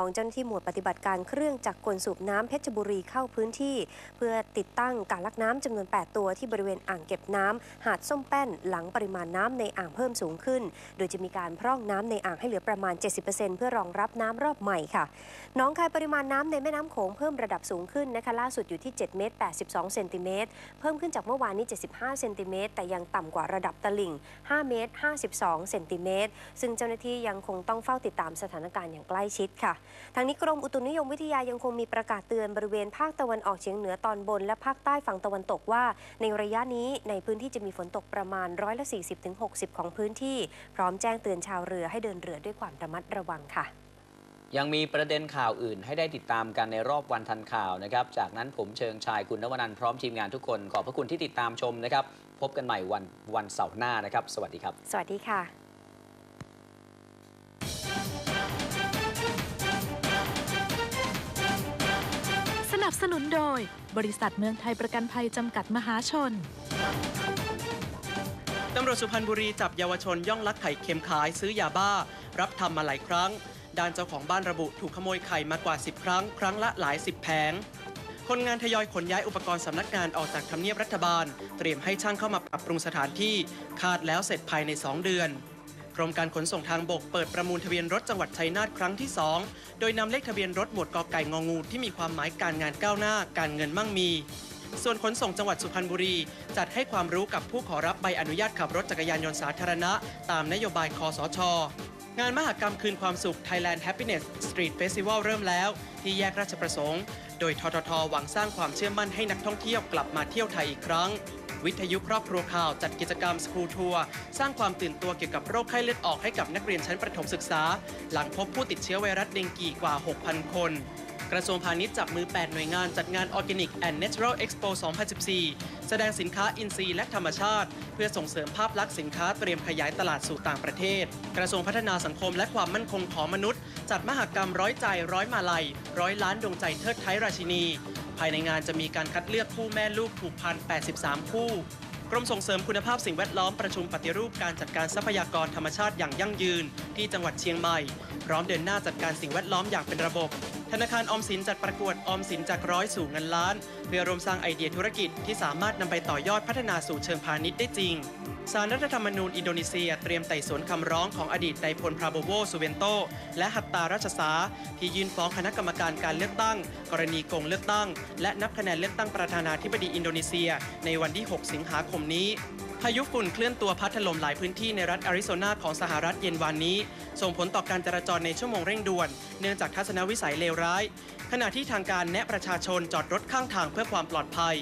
ของเจ้าหน้าที่หมวดปฏิบัติการเครื่องจักรกลสูบน้ำเพชรบุรีเข้าพื้นที่ เพื่อติดตั้งการลักน้ำจำนวน 8 ตัวที่บริเวณอ่างเก็บน้ำหาดส้มแป้น หลังปริมาณน้ำในอ่างเพิ่มสูงขึ้น โดยจะมีการพร่องน้ำในอ่างให้เหลือประมาณ 70%เพื่อรองรับน้ำรอบใหม่ค่ะน้องคายปริมาณน้ำในแม่น้ำโขงเพิ่มระดับสูงขึ้นนะคะล่าสุดอยู่ที่7เมตร82เซนติเมตรเพิ่มขึ้นจากเมื่อวานนี้ 75เซนติเมตรแต่ยังต่ำกว่าระดับตลิ่ง 5 เมตร 52เซนติเมตรซึ่งเจ้าหน้าที่ยังคงต้องเฝ้าติดตามสถานการณ์อย่างใกล้ชิดค่ะทางนี้กรมอุตุนิยมวิทยายังคงมีประกาศเตือนบริเวณภาคตะวันออกเฉียงเหนือตอนบน และภาคใต้ฝั่งตะวันตกว่า ในระยะนี้ในพื้นที่จะมีฝนตกประมาณร้อยละ40-60 ของพื้นที่ พร้อมแจ้งเตือนชาวเรือให้เดินเรือด้วยความระมัดระวังค่ะยังมีประเด็นข่าวอื่นให้ได้ติดตามกันในรอบวันทันข่าวนะครับ จากนั้นผมเชิงชายคุณนวนันท์พร้อมทีมงานทุกคน ขอบพระคุณที่ติดตามชมนะครับ พบกันใหม่วันวันเสาร์หน้านะครับ สวัสดีครับ สวัสดีค่ะ นับสนุนโดย บริษัทเมืองไทยประกันภัยจำกัดมหาชน ตำรวจสุพรรณบุรีจับเยาวชนย่องลักไข่เค็มขายซื้อยาบ้า รับทำมาหลายครั้ง ด้านเจ้าของบ้านระบุถูกขโมยไข่มากว่า 10 ครั้ง ครั้งละหลายสิบแผงคนงานทยอยขนย้ายอุปกรณ์สำนักงานออกจากทำเนียบรัฐบาล เตรียมให้ช่างเข้ามาปรับปรุงสถานที่ คาดแล้วเสร็จภายใน 2 เดือน กรมการขนส่งทางบกเปิดประมูลทะเบียนรถจังหวัดชัยนาทครั้งที่ 2 โดยนำเลขทะเบียนรถหมวดกอไก่งองูที่มีความหมายการงานก้าวหน้า การเงินมั่งมี ส่วนขนส่งจังหวัดสุพรรณบุรี จัดให้ความรู้กับผู้ขอรับใบอนุญาตขับรถจักรยานยนต์สาธารณะ ตามนโยบายคอสช งานมหกรรมคืนความสุข Thailand Happiness Street Festival เริ่มแล้ว ที่แยกราชประสงค์ โดยทททหวังสร้างความเชื่อมั่นให้นักท่องเที่ยวกลับมาเที่ยวไทยอีกครั้ง วิทยุครอบครัวข่าวจัดกิจกรรมสกูทัวร์สร้างความตื่นตัวเกี่ยวกับโรคไข้เลือดออกให้กับนักเรียนชั้นประถมศึกษา หลังพบผู้ติดเชื้อไวรัสเดงกีกว่า 6,000 คน กระทรวงพาณิชย์จับมือ 8 หน่วยงานจัดงาน Organic and Natural Expo 2014 แสดงสินค้าอินทรีย์และธรรมชาติ เพื่อส่งเสริมภาพลักษณ์สินค้าเตรียมขยายตลาดสู่ต่างประเทศ กระทรวงพัฒนาสังคมและความมั่นคงของมนุษย์ จัดมหกรรมร้อยใจร้อยมาลัยร้อยล้านดวงใจเทิดไทยราชินี ภายในงานจะมีการคัดเลือกคู่แม่ลูกผูกพัน 83 คู่ กรมส่งเสริมคุณภาพสิ่งแวดล้อมประชุมปฏิรูปการจัดการทรัพยากรธรรมชาติอย่างยั่งยืน ที่จังหวัดเชียงใหม่พร้อมเดินหน้าจัดการสิ่งแวดล้อมอย่างเป็นระบบ ธนาคารออมสินจัดประกวดออมสินจากร้อยสู่เงินล้าน เพื่อรวมสร้างไอเดียธุรกิจที่สามารถนำไปต่อยอดพัฒนาสู่เชิงพาณิชย์ได้จริงสารรัฐธรรมนูญอินโดนีเซียเตรียมไต่สวนคำร้องของอดีตนายพลพราโบโวสุเวนโต และหัตตาราชสา ที่ยื่นฟ้องคณะกรรมการการเลือกตั้ง กรณีโกงเลือกตั้ง และนับคะแนนเลือกตั้งประธานาธิบดีอินโดนีเซีย ในวันที่ 6 สิงหาคมนี้ พายุฝุ่นเคลื่อนตัวพัดถล่มหลายพื้นที่ในรัฐอาริโซนาของสหรัฐเย็นวานนี้ ส่งผลต่อการจราจรในชั่วโมงเร่งด่วน เนื่องจากทัศนวิสัยเลวร้าย ขณะที่ทางการแนะประชาชนจอดรถข้างทางเพื่อความปลอดภัย